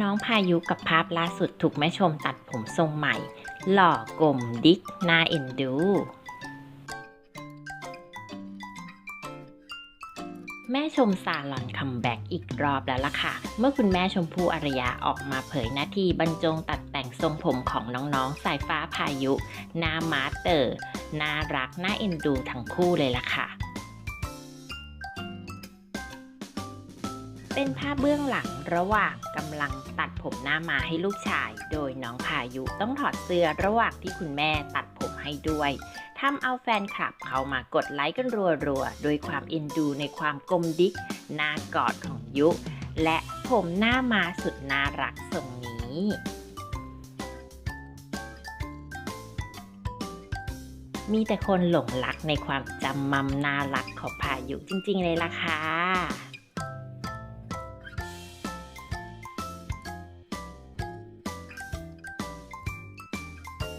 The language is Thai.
น้องพายุกับภาพล่าสุดถูกแม่ชมตัดผมทรงใหม่ หล่อกลมดิกน่าเอ็นดูแม่ชมซาลอนคัมแบ็กอีกรอบแล้วล่ะค่ะ เมื่อคุณแม่ชมพู่อารยาออกมาเผยหน้าที่บรรจงตัดแต่งทรงผมของน้องๆ สายฟ้าพายุหน้ามาสเตอร์ น่ารักน่าเอ็นดูทั้งคู่เลยล่ะค่ะ เป็นภาพเบื้องหลังระหว่างกำลังตัดผมหน้ามาให้ลูกชาย โดยน้องพายุต้องถอดเสื้อระหว่างที่คุณแม่ตัดผมให้ด้วยทำเอาแฟนคลับเข้ามากดไลค์กันรัวๆ โดยความเอ็นดูในความกลมดิกหน้ากอดของยุ และผมหน้ามาสุดน่ารักทรงนี้มีแต่คนหลงรักในความจำมัมน่ารักของพายุจริงๆเลยล่ะค่ะ